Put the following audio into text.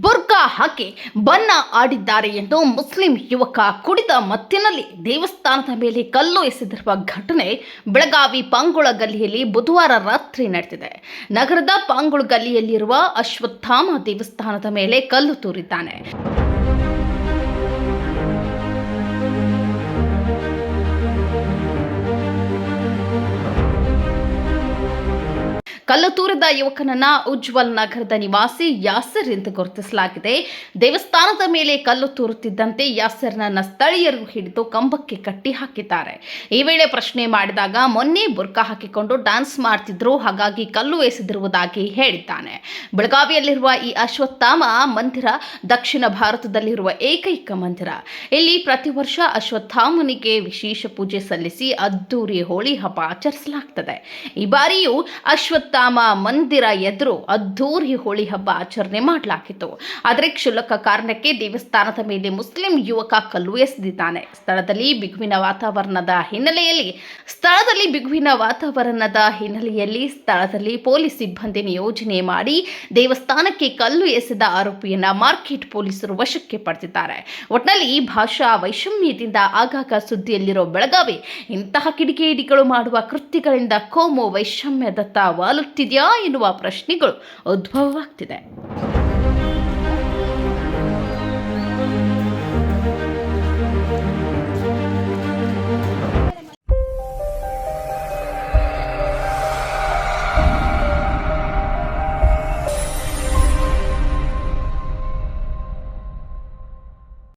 ಬುರ್ಕಾ ಹಾಕಿ ಬಣ್ಣ ಆಡಿದ್ದಾರೆ ಎಂದು ಮುಸ್ಲಿಂ ಯುವಕ ಕುಡಿದ ಮತ್ತಿನಲ್ಲಿ ದೇವಸ್ಥಾನದ ಮೇಲೆ ಕಲ್ಲು ಎಸೆದಿರುವ ಘಟನೆ ಬೆಳಗಾವಿ ಪಾಂಗುಳ ಗಲ್ಲಿಯಲ್ಲಿ ಬುಧವಾರ ರಾತ್ರಿ ನಡೆದಿದೆ. ನಗರದ ಪಾಂಗುಳ ಗಲ್ಲಿಯಲ್ಲಿರುವ ಅಶ್ವತ್ಥಾಮ ದೇವಸ್ಥಾನದ ಮೇಲೆ ಕಲ್ಲು ತೂರಿದ್ದಾನೆ. ಕಲ್ಲು ತೂರಿದ ಯುವಕನನ್ನ ಉಜ್ವಲ್ ನಗರದ ನಿವಾಸಿ ಯಾಸರ್ ಎಂದು ಗುರುತಿಸಲಾಗಿದೆ. ದೇವಸ್ಥಾನದ ಮೇಲೆ ಕಲ್ಲು ತೂರುತ್ತಿದ್ದಂತೆ ಯಾಸರ್ನನ್ನ ಸ್ಥಳೀಯರು ಹಿಡಿದು ಕಂಬಕ್ಕೆ ಕಟ್ಟಿ ಹಾಕಿದ್ದಾರೆ. ಈ ವೇಳೆ ಪ್ರಶ್ನೆ ಮಾಡಿದಾಗ ಮೊನ್ನೆ ಬುರ್ಕಾ ಹಾಕಿಕೊಂಡು ಡ್ಯಾನ್ಸ್ ಮಾಡ್ತಿದ್ರು, ಹಾಗಾಗಿ ಕಲ್ಲು ಎಸೆದಿರುವುದಾಗಿ ಹೇಳಿದ್ದಾನೆ. ಬೆಳಗಾವಿಯಲ್ಲಿರುವ ಈ ಅಶ್ವತ್ಥಾಮ ಮಂದಿರ ದಕ್ಷಿಣ ಭಾರತದಲ್ಲಿರುವ ಏಕೈಕ ಮಂದಿರ. ಇಲ್ಲಿ ಪ್ರತಿ ವರ್ಷ ಅಶ್ವತ್ಥಾಮನಿಗೆ ವಿಶೇಷ ಪೂಜೆ ಸಲ್ಲಿಸಿ ಅದ್ದೂರಿ ಹೋಳಿ ಹಬ್ಬ ಆಚರಿಸಲಾಗ್ತದೆ. ಈ ಬಾರಿಯೂ ಅಶ್ವತ್ಥಾಮ ಮಂದಿರ ಎದುರು ಅದ್ಧೂರಿ ಹೋಳಿ ಹಬ್ಬ ಆಚರಣೆ ಮಾಡಲಾಗಿತ್ತು. ಆದರೆ ಕ್ಷುಲ್ಲಕ ಕಾರಣಕ್ಕೆ ದೇವಸ್ಥಾನದ ಮೇಲೆ ಮುಸ್ಲಿಂ ಯುವಕ ಕಲ್ಲು ಎಸೆದಿದ್ದಾನೆ. ಸ್ಥಳದಲ್ಲಿ ಬಿಗುವಿನ ವಾತಾವರಣದ ಹಿನ್ನೆಲೆಯಲ್ಲಿ, ಸ್ಥಳದಲ್ಲಿ ಬಿಗುವಿನ ವಾತಾವರಣದ ಹಿನ್ನೆಲೆಯಲ್ಲಿ ಸ್ಥಳದಲ್ಲಿ ಪೊಲೀಸ್ ಸಿಬ್ಬಂದಿ ನಿಯೋಜನೆ ಮಾಡಿ ದೇವಸ್ಥಾನಕ್ಕೆ ಕಲ್ಲು ಎಸೆದ ಆರೋಪಿಯನ್ನ ಮಾರ್ಕೆಟ್ ಪೊಲೀಸರು ವಶಕ್ಕೆ ಪಡೆದಿದ್ದಾರೆ. ಒಟ್ನಲ್ಲಿ ಭಾಷಾ ವೈಷಮ್ಯದಿಂದ ಆಗಾಗ ಸುದ್ದಿಯಲ್ಲಿರೋ ಬೆಳಗಾವಿ, ಇಂತಹ ಕಿಡಿಗೇಡಿಗಳು ಮಾಡುವ ಕೃತ್ಯಗಳಿಂದ ಕೋಮು ವೈಷಮ್ಯದತ್ತ ವಾಲುತ್ತಿದೆಯಾ ಎನ್ನುವ ಪ್ರಶ್ನೆಗಳು ಉದ್ಭವವಾಗ್ತಿದೆ.